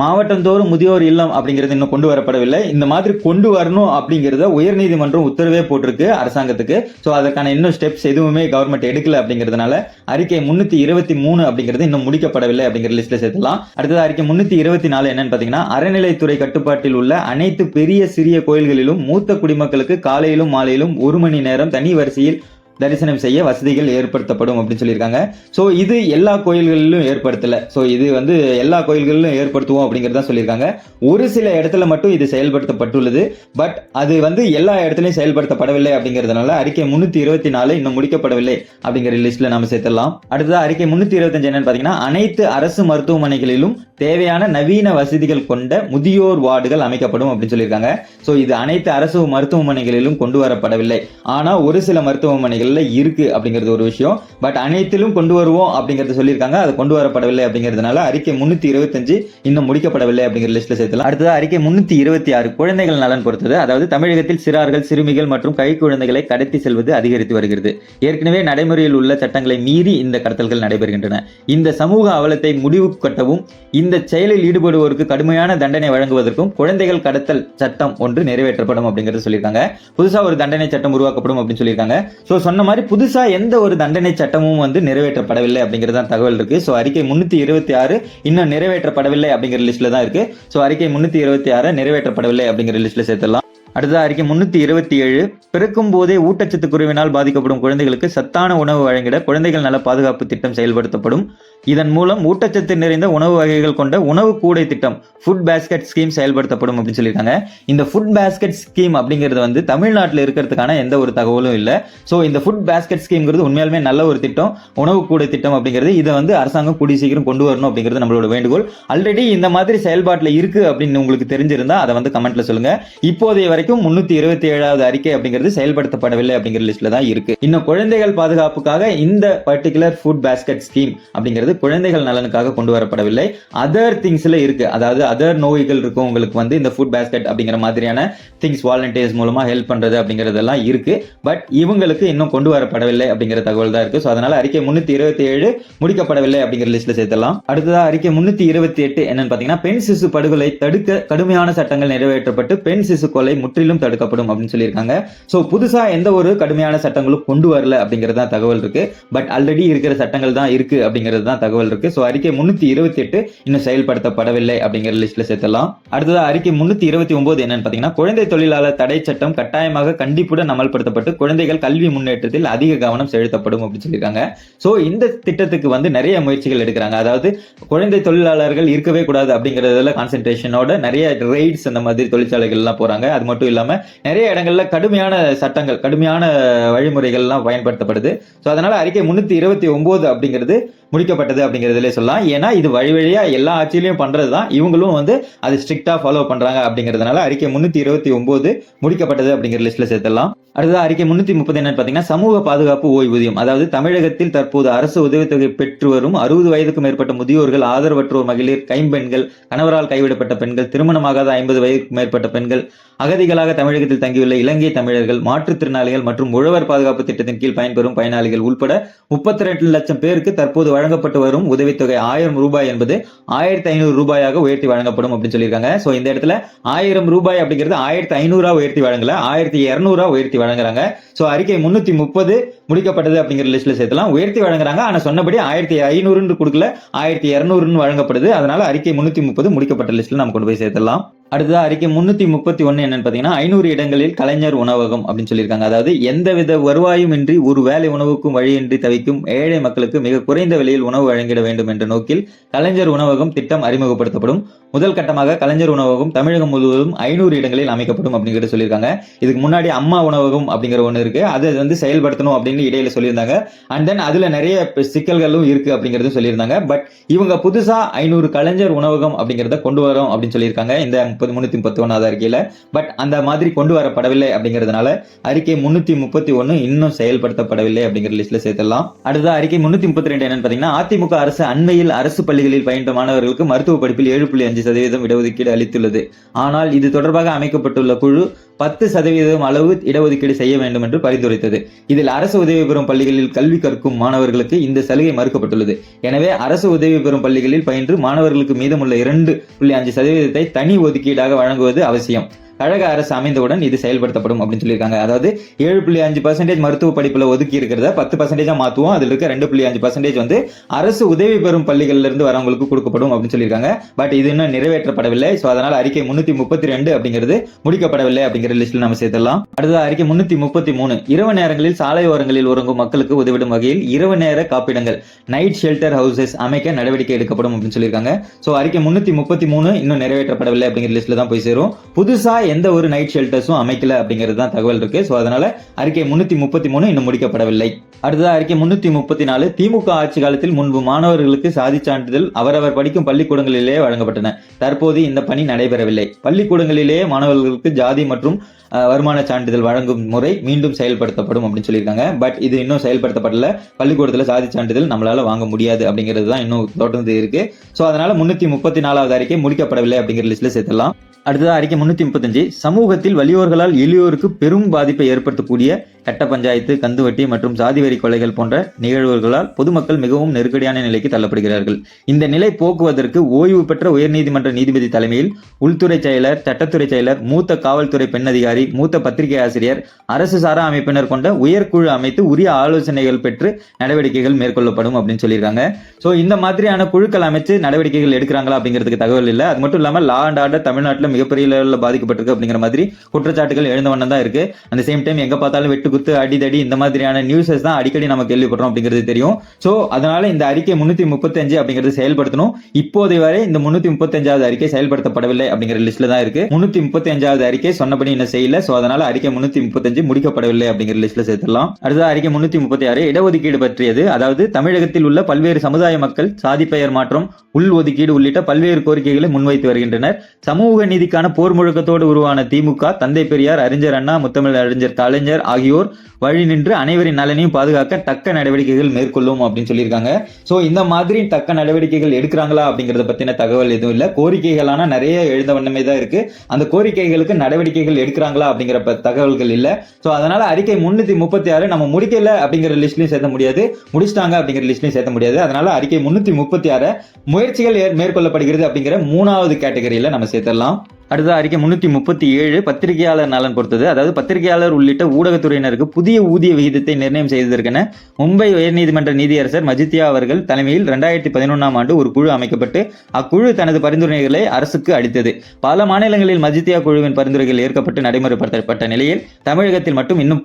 [SPEAKER 2] மாவட்டந்தோறும் முதியோர் இல்லம் அப்படிங்கிறது இன்னும் கொண்டு வரப்படவில்லை. இந்த மாதிரி கொண்டு வரணும் அப்படிங்கிறத உயர்நீதிமன்றம் உத்தரவே போட்டிருக்கு அரசாங்கத்துக்கு. ஸோ அதற்கான இன்னும் ஸ்டெப்ஸ் எதுவுமே கவர்மெண்ட் எடுக்கல அப்படிங்கிறதுனால அறிக்கை முன்னூத்தி இருபத்தி மூணு அப்படிங்கிறது இன்னும் முடிக்கப்படவில்லை அப்படிங்கிற லிஸ்ட்ல சேர்த்துலாம் அடுத்தது அறிக்கை முன்னூத்தி இருபத்தி நாலு என்னன்னு பாத்தீங்கன்னா அறநிலைத்துறை கட்டுப்பாட்டில் உள்ள அனைத்து பெரிய சிறிய கோயில்களிலும் மூத்த குடிமக்களுக்கு காலையிலும் மாலையிலும் ஒரு மணி நேரம் தனி வரிசையில் தரிசனம் செய்ய வசதிகள் ஏற்படுத்தப்படும் அப்படின்னு சொல்லியிருக்காங்க. ஸோ இது எல்லா கோயில்களிலும் ஏற்படுத்தலை. ஸோ இது வந்து எல்லா கோயில்களிலும் ஏற்படுத்துவோம் அப்படிங்கிறத சொல்லியிருக்காங்க. ஒரு சில இடத்துல மட்டும் இது செயல்படுத்தப்பட்டுள்ளது. பட் அது வந்து எல்லா இடத்துலையும் செயல்படுத்தப்படவில்லை அப்படிங்கிறதுனால அறிக்கை முன்னூற்றி இருபத்தி நாலு இன்னும் முடிக்கப்படவில்லை அப்படிங்கிற லிஸ்ட்டில் நம்ம சேர்த்துடலாம். அடுத்தது அறிக்கை முன்னூற்றி இருபத்தஞ்சு என்னன்னு பார்த்தீங்கன்னா அனைத்து அரசு மருத்துவமனைகளிலும் தேவையான நவீன வசதிகள் கொண்ட முதியோர் வார்டுகள் அமைக்கப்படும் அப்படின்னு சொல்லியிருக்காங்க. ஸோ இது அனைத்து அரசு மருத்துவமனைகளிலும் கொண்டு வரப்படவில்லை. ஆனால் ஒரு சில மருத்துவமனைகள் மருத்துவமனைகள்ல இருக்குது அப்படிங்கிறது ஒரு விஷயம். பட் அனைத்திலும் கொண்டு வருவோம் அப்படிங்கிறது சொல்லியிருக்காங்க. அது கொண்டு வரப்படவில்லை அப்படிங்கிறதுனால அறிக்கை முன்னூத்தி இருபத்தஞ்சு இன்னும் முடிக்கப்படவில்லை அப்படிங்கிற லிஸ்ட்டில் சேர்த்துலாம். அடுத்தது அறிக்கை முன்னூத்தி இருபத்தி ஆறு குழந்தைகள் நலன் பொறுத்தது. அதாவது தமிழகத்தில் சிறார்கள் சிறுமிகள் மற்றும் கை குழந்தைகளை கடத்தி செல்வது அதிகரித்து வருகிறது. ஏற்கனவே நடைமுறையில் உள்ள சட்டங்களை மீறி இந்த கடத்தல்கள் நடைபெறுகின்றன. இந்த சமூக அவலத்தை முடிவு கட்டவும் இந்த செயலில் ஈடுபடுவோருக்கு கடுமையான தண்டனை வழங்குவதற்கும் குழந்தைகள் கடத்தல் சட்டம் ஒன்று நிறைவேற்றப்படும் அப்படிங்கிறது சொல்லியிருக்காங்க. புதுசாக ஒரு தண்டனை சட்டம் உருவாக்கப்படும் அப்படின்னு சொல்லியிருக்காங்க. ஸோ சொன்ன மாதிரி புதுசா எந்த ஒரு தண்டனை சட்டமும் வந்து நிறைவேற்றப்படவில்லை அப்படிங்கிறது தான் தகவல் இருக்கு. சோ அறிக்கை முன்னூத்தி இருபத்தி ஆறு இன்னும் நிறைவேற்றப்படவில்லை அப்படிங்கிற லிஸ்ட்ல தான் இருக்கு. சோ அறிக்கை முந்நூற்றி இருபத்தி ஆறு நிறைவேற்றப்படவில்லை அப்படிங்கிற லிஸ்ட்ல சேர்த்துலாம் அடுத்ததாக அறிக்கை முன்னூத்தி இருபத்தி ஏழு. பிறக்கும் போதே ஊட்டச்சத்து குறைவினால் பாதிக்கப்படும் குழந்தைகளுக்கு சத்தான உணவு வழங்கிட குழந்தைகள் நல பாதுகாப்பு திட்டம் செயல்படுத்தப்படும். இதன் மூலம் ஊட்டச்சத்து நிறைந்த உணவு வகைகள் கொண்ட உணவு கூடை திட்டம் ஃபுட் பேஸ்கெட் ஸ்கீம் செயல்படுத்தப்படும் அப்படின்னு சொல்லியிருக்காங்க. இந்த ஃபுட் பேஸ்கெட் ஸ்கீம் அப்படிங்கிறது வந்து தமிழ்நாட்டில் இருக்கிறதுக்கான எந்த ஒரு தகவலும் இல்லை. ஸோ இந்த ஃபுட் பேஸ்கெட் ஸ்கீம்ங்கிறது உண்மையாலுமே நல்ல ஒரு திட்டம் உணவு கூடை திட்டம் அப்படிங்கிறது இதை வந்து அரசாங்கம் கூடிய சீக்கிரம் கொண்டு வரணும் அப்படிங்கிறது நம்மளோட வேண்டுகோள். ஆல்ரெடி இந்த மாதிரி செயல்பாட்டில் இருக்கு அப்படின்னு உங்களுக்கு தெரிஞ்சிருந்தா அதை வந்து கமெண்ட்ல சொல்லுங்க. இப்போதைய வரைக்கும் முன்னூத்தி இருபத்தி ஏழாவது அறிக்கை அப்படிங்கிறது செயல்படுத்தப்படவில்லை அப்படிங்கிற லிஸ்ட்ல தான் இருக்கு. இன்னும் குழந்தைகள் பாதுகாப்புக்காக இந்த பர்டிகுலர் ஃபுட் பேஸ்கெட் ஸ்கீம் அப்படிங்கிறது குழந்தைகள் நலனுக்காக கொண்டு வரப்படவில்லை. அதர் திங்ஸ்ல இருக்கு. அதாவது அதர் நோய்கள் இருக்கும். உங்களுக்கு வந்து இந்த ஃபுட் பேஸ்கெட் அப்படிங்கிற மாதிரியான திங்ஸ் வாலண்டியர்ஸ் மூலமா ஹெல்ப் பண்றது அப்படிங்கறதெல்லாம் இருக்கு. பட் இவங்களுக்கு இன்னும் கொண்டு வரப்படவில்லை அப்படிங்கிற தகவல் தான் இருக்கு. ஸோ அதனால அறிக்கை முன்னூத்தி இருபத்தி ஏழு முடிக்கப்படவில்லை அப்படிங்கிற லிஸ்ட்ல சேர்த்தலாம் அடுத்ததா அறிக்கை முன்னூத்தி இருபத்தி எட்டு என்னன்னு பாத்தீங்கன்னா பெண் சிசு படுகொலை தடுக்க கடுமையான சட்டங்கள் நிறைவேற்றப்பட்டு பெண் சிசு கொலை முற்றிலும் தடுக்கப்படும் அப்படின்னு சொல்லியிருக்காங்க. ஸோ புதுசா எந்த ஒரு கடுமையான சட்டங்களும் கொண்டு வரல அப்படிங்கிறது தான் தகவல் இருக்கு. பட் ஆல்ரெடி இருக்கிற சட்டங்கள் தான் இருக்கு அப்படிங்கிறது தான் தகவல் இருக்கு. ஸோ அறிக்கை முன்னூத்தி இருபத்தி எட்டு இன்னும் செயல்படுத்தப்படவில்லை அப்படிங்கிற லிஸ்ட்ல சேர்த்தலாம் அடுத்ததாக அறிக்கை முன்னூத்தி இருபத்தி ஒன்பது என்னன்னு பாத்தீங்கன்னா குழந்தை தொழிலாளர் தடை சட்டம் கட்டாயமாக கண்டிப்புடன் அமல்படுத்தப்பட்டு குழந்தைகள் கல்வி முன்னேற்றத்தில் அதிக கவனம் செலுத்தப்படும் அப்படின்னு சொல்லியிருக்காங்க. ஸோ இந்த திட்டத்துக்கு வந்து நிறைய முயற்சிகள் எடுக்கிறாங்க. அதாவது குழந்தை தொழிலாளர்கள் இருக்கவே கூடாது அப்படிங்கறதுல கான்சென்ட்ரேஷனோட நிறைய ரைட்ஸ் அந்த மாதிரி தொழிற்சாலைகள் எல்லாம் போறாங்க. அது மட்டும் இல்லாம நிறைய இடங்கள்ல கடுமையான சட்டங்கள் கடுமையான வழிமுறைகள் எல்லாம் பயன்படுத்தப்படுது. ஸோ அதனால அறிக்கை முன்னூத்தி இருபத்தி ஒன்பது அப்படிங்கிறது முடிக்கப்பட்டது அப்படிங்கிறதுலே சொல்லலாம். ஏன்னா இது வழி வழியா எல்லா ஆட்சியிலையும் பண்ணுறது தான் இவங்களும் வந்து அது ஸ்ட்ரிக்டாக ஃபாலோ பண்றாங்க அப்படிங்கிறதுனால அறிக்கை முன்னூத்தி இருபத்தி ஒன்பது முடிக்கப்பட்டது அப்படிங்கிற லிஸ்ட்ல சேர்த்தலாம் அடுத்தது அறிக்கை முன்னூத்தி முப்பது என்னன்னு பாத்தீங்கன்னா சமூக பாதுகாப்பு ஓய்வூதியம். அதாவது தமிழகத்தில் தற்போது அரசு உதவித்தொகை பெற்று வரும் அறுபது வயதுக்கும் மேற்பட்ட முதியோர்கள் ஆதரவற்றோர் மகளிர் கைம்பெண்கள் கணவரால் கைவிடப்பட்ட பெண்கள் திருமணமாகாத ஐம்பது வயதுக்கும் மேற்பட்ட பெண்கள் அகதிகளாக தமிழகத்தில் தங்கியுள்ள இலங்கை தமிழர்கள் மாற்றுத்திறனாளிகள் மற்றும் உழவர் பாதுகாப்பு திட்டத்தின் கீழ் பயன்பெறும் பயனாளிகள் உட்பட முப்பத்தி ரெண்டு லட்சம் பேருக்கு தற்போது வழங்கப்பட்டு வரும் உதவித்தொகை ஆயிரம் ரூபாய் என்பது ஆயிரத்தி ஐநூறு ரூபாயாக உயர்த்தி வழங்கப்படும் அப்படின்னு சொல்லியிருக்காங்க. ஸோ இந்த இடத்துல ஆயிரம் ரூபாய் அப்படிங்கிறது ஆயிரத்தி ஐநூறுரூவா உயர்த்தி வழங்கல ஆயிரத்தி இரநூறுவா உயர்த்தி வழங்குறாங்க. ஸோ அறிக்கை முன்னூத்தி முப்பது முடிக்கப்பட்டது அப்படிங்கிற லிஸ்ட்ல சேர்த்தலாம். உயர்த்தி வழங்குறாங்க. ஆனா சொன்னபடி ஆயிரத்தி ஐநூறுன்னு கொடுக்கல ஆயிரத்தி இரநூறுன்னு வழங்கப்படுது. அதனால அறிக்கை முன்னூத்தி முப்பது முடிக்கப்பட்ட லிஸ்ட்ல நம்ம கொண்டு போய் சேர்த்துலாம் அடுத்ததா அறிக்கை முன்னூத்தி முப்பத்தி ஒண்ணு என்னன்னு பாத்தீங்கன்னா ஐநூறு இடங்களில் கலைஞர் உணவகம் அப்படின்னு சொல்லியிருக்காங்க. அதாவது எந்தவித வருவாயும் இன்றி ஒரு வேலை உணவுக்கும் வழியின்றி தவிக்கும் ஏழை மக்களுக்கு மிக குறைந்த விலையில் உணவு வழங்கிட வேண்டும் என்ற நோக்கில் கலைஞர் உணவகம் திட்டம் அறிமுகப்படுத்தப்படும். முதல் கட்டமாக கலைஞர் உணவகம் தமிழகம் முழுவதும் ஐநூறு இடங்களில் அமைக்கப்படும் அப்படிங்கிறத சொல்லியிருக்காங்க. இதுக்கு முன்னாடி அம்மா உணவகம் அப்படிங்கிற ஒன்று இருக்கு. அதை வந்து செயல்படுத்தணும் அப்படின்னு இடையில சொல்லியிருந்தாங்க. அண்ட் தென் அதுல நிறைய சிக்கல்களும் இருக்கு அப்படிங்கறதும் சொல்லியிருந்தாங்க. பட் இவங்க புதுசா ஐநூறு கலைஞர் உணவகம் அப்படிங்கிறத கொண்டு வரோம் அப்படின்னு சொல்லியிருக்காங்க. இந்த முப்பது முன்னூத்தி முப்பத்தி ஒன்னாவது அறிக்கையில. பட் அந்த மாதிரி கொண்டு வரப்படவில்லை அப்படிங்கிறதுனால அறிக்கை முன்னூத்தி முப்பத்தி ஒன்னு இன்னும் செயல்படுத்தப்படவில்லை அப்படிங்கிற லிஸ்ட்ல சேர்த்துடலாம். அடுத்த அறிக்கை முன்னூத்தி முப்பத்தி ரெண்டு என்னன்னு பாத்தீங்கன்னா அதிமுக அரசு அண்மையில் அரசு பள்ளிகளில் பயின்ற மாணவர்களுக்கு மருத்துவ படிப்பில் ஏழு புள்ளி அஞ்சு சதவீதம் இடஒதுக்கீடு அளித்துள்ளது. ஆனால் இது தொடர்பாக அமைக்கப்பட்டுள்ள குழு பத்து சதவீதம் அளவு இடஒதுக்கீடு செய்ய வேண்டும் என்று பரிந்துரைத்தது. இதில் அரசு உதவி பெறும் பள்ளிகளில் கல்வி கற்கும் மாணவர்களுக்கு இந்த சலுகை மறுக்கப்பட்டுள்ளது. எனவே அரசு உதவி பெறும் பள்ளிகளில் பயின்று மாணவர்களுக்கு மீதமுள்ள இரண்டு புள்ளி அஞ்சு சதவீதத்தை தனி ஒதுக்கீடாக வழங்குவது அவசியம். கழக அரசு அமைந்தவுடன் இது செயல்படுத்தப்படும் அப்படின்னு சொல்லியிருக்காங்க. அதாவது ஏழு புள்ளி அஞ்சு பர்சன்டேஜ் மருத்துவ படிப்புல ஒதுக்கி இருக்கிறத பத்து பர்சன்டேஜா மாத்துவோம். அதுல இருக்க ரெண்டு புள்ளி அஞ்சு பர்சன்டேஜ் வந்து அரசு உதவி பெறும் பள்ளிகள்ல இருந்து வரவங்களுக்கு கொடுக்கப்படும் அப்படின்னு சொல்லியிருக்காங்க. பட் இது இன்னும் நிறைவேற்றப்படவில்லை. சோ அதனால அறிக்கை முன்னூத்தி முப்பத்தி ரெண்டு அப்படிங்கிறது முடிக்கப்படவில்லை அப்படிங்கிற லிஸ்ட்ல நம்ம சேர்த்துடலாம். அடுத்த அறிக்கை முன்னூத்தி முப்பத்தி மூணு. இரவு நேரங்களில் சாலை ஓரங்களில் உறங்கும் மக்களுக்கு உதவிடும் வகையில் இரவு நேர காப்பிடங்கள் நைட் ஷெல்டர் ஹவுசஸ் அமைக்க நடவடிக்கை எடுக்கப்படும் அப்படின்னு சொல்லியிருக்காங்க. சோ அறிக்கை முன்னூத்தி முப்பத்தி மூணு இன்னும் நிறைவேற்றப்படவில்லை அப்படிங்கிற லிஸ்ட்ல தான் போய் சேரும். புதுசா எந்த ஒரு நைட் ஷெல்டர்ஸும் அமைக்கல அப்படிங்கிறது தான் தகவல் இருக்கு. ஸோ அதனால அறிக்கை முன்னூத்தி முப்பத்தி மூணு இன்னும் முடிக்கப்படவில்லை. அடுத்ததாக அறிக்கை முன்னூத்தி முப்பத்தி நாலு திமுக ஆட்சி காலத்தில் முன்பு மாணவர்களுக்கு சாதி சான்றிதழ் அவரவர் படிக்கும் பள்ளிக்கூடங்களிலேயே வழங்கப்பட்டன. தற்போது இந்த பணி நடைபெறவில்லை. பள்ளிக்கூடங்களிலேயே மாணவர்களுக்கு ஜாதி மற்றும் வருமான சான்றிதழ் வழங்கும் முறை மீண்டும் செயல்படுத்தப்படும் அப்படின்னு சொல்லியிருக்காங்க. பட் இது இன்னும் செயல்படுத்தப்படல. பள்ளிக்கூடத்தில் சாதி சான்றிதழ் நம்மளால வாங்க முடியாது அப்படிங்கிறது தான் இன்னும் தொடர்ந்து இருக்கு. ஸோ அதனால முன்னூத்தி முப்பத்தி நாலாவது அறிக்கை முடிக்கப்படவில்லை அப்படிங்கிற லிஸ்ட்ல சேர்த்துலாம் அடுத்தது அறிக்கை முன்னூத்தி முப்பத்தஞ்சு சமூகத்தில் வலியோர்களால் எளியோருக்கு பெரும் பாதிப்பை ஏற்படுத்தக்கூடிய சட்ட பஞ்சாயத்து கந்துவட்டி மற்றும் சாதி வரி கொலைகள் போன்ற நிகழ்வுகளால் பொதுமக்கள் மிகவும் நெருக்கடியான நிலைக்கு தள்ளப்படுகிறார்கள். இந்த நிலை போக்குவதற்கு ஓய்வு பெற்ற உயர்நீதிமன்ற நீதிபதி தலைமையில் உள்துறை செயலர் சட்டத்துறை செயலர் மூத்த காவல்துறை பெண் அதிகாரி மூத்த பத்திரிகை ஆசிரியர் அரசு சாரா அமைப்பினர் கொண்ட உயர்குழு அமைத்து உரிய ஆலோசனைகள் பெற்று நடவடிக்கைகள் மேற்கொள்ளப்படும் அப்படின்னு சொல்லியிருக்காங்க. ஸோ இந்த மாதிரியான குழுக்கள் அமைச்சு நடவடிக்கைகள் எடுக்கிறாங்களா அப்படிங்கிறதுக்கு தகவல் இல்லை. அது மட்டும் இல்லாமல் லா அண்ட் ஆர்டர் தமிழ்நாட்டில் மிகப்பெரிய லெவலில் பாதிக்கப்பட்டிருக்கு அப்படிங்கிற மாதிரி குற்றச்சாட்டுகள் எழுந்த வண்ணம் தான் இருக்கு. அந்த சேம் டைம் எங்க பார்த்தாலும் வெட்டு குத்து அடிதடி இந்த மாதிரியான நியூஸஸ் தான் அடிக்கடி நம்ம கேள்விப்படுறோம் அப்படிங்கிறது தெரியும். ஸோ அதனால இந்த அறிக்கை முன்னூத்தி முப்பத்தஞ்சு அப்படிங்கிறது செயல்படுத்தணும். இப்போதை வரை இந்த முன்னூத்தி முப்பத்தஞ்சாவது அறிக்கை செயல்படுத்தப்படவில்லை அப்படிங்கிற லிஸ்ட்ல தான் இருக்கு. முன்னூத்தி முப்பத்தஞ்சாவது அறிக்கை சொன்னபடி என்ன செய்யல. ஸோ அதனால அறிக்கை முன்னூத்தி முப்பத்தஞ்சு முடிக்கப்படவில்லை அப்படிங்கிற லிஸ்ட்ல சேர்த்துலாம் அடுத்த அறிக்கை முன்னூத்தி முப்பத்தி ஆறு இடஒதுக்கீடு பற்றியது. அதாவது தமிழகத்தில் உள்ள பல்வேறு சமுதாய மக்கள் சாதி பெயர் மாற்றம் உள் ஒதுக்கீடு உள்ளிட்ட பல்வேறு கோரிக்கைகளை முன்வைத்து வருகின்றனர். சமூக நீதிக்கான போர் முழக்கத்தோடு உருவான திமுக தந்தை பெரியார் அறிஞர் அண்ணா முத்தமிழ் அறிஞர் கலைஞர் ஆகியோர் வழி நின்று அனைவரின் நலனையும் பாதுகாக்க தக்க நடவடிக்கைகள் மேற்கொள்ளும் அப்படின்னு சொல்லியிருக்காங்க. ஸோ இந்த மாதிரி தக்க நடவடிக்கைகள் எடுக்கிறாங்களா அப்படிங்கறத பத்தின தகவல் எதுவும் இல்லை. கோரிக்கைகளான நிறைய எழுத வண்ணமே தான் இருக்கு. அந்த கோரிக்கைகளுக்கு நடவடிக்கைகள் எடுக்கிறாங்களா அப்படிங்கிற ப- தகவல்கள் இல்லை. ஸோ அதனால அறிக்கை முன்னூத்தி முப்பத்தி ஆறு நம்ம முடிக்கல அப்படிங்கிற லிஸ்ட்லையும் சேர்த்த முடியாது. முடிச்சிட்டாங்க அப்படிங்கிற லிஸ்ட்லையும் சேர்த்த முடியாது. அதனால அறிக்கை முன்னூத்தி முப்பத்தி ஆறு முயற்சிகள் ஏற்- மேற்கொள்ளப்படுகிறது அப்படிங்கிற மூணாவது கேட்டகரியில் நம்ம சேர்த்தலாம் அடுத்த அறிக்கை முன்னூத்தி முப்பத்தி ஏழு. பத்திரிகையாளர் நலன் பொறுத்தது. அதாவது பத்திரிகையாளர் உள்ளிட்ட ஊடகத்துறையினருக்கு புதிய ஊதிய விகிதத்தை நிர்ணயம் செய்ததற்கென மும்பை உயர்நீதிமன்ற நீதியரசர் மஜித்யா அவர்கள் தலைமையில் ரெண்டாயிரத்தி பதினொன்றாம் ஆண்டு ஒரு குழு அமைக்கப்பட்டு அக்குழு தனது பரிந்துரைகளை அரசுக்கு அளித்தது. பல மாநிலங்களில் மஜித்யா குழுவின் பரிந்துரைகள் ஏற்கப்பட்டு நடைமுறைப்படுத்தப்பட்ட நிலையில் தமிழகத்தில் மட்டும் இன்னும்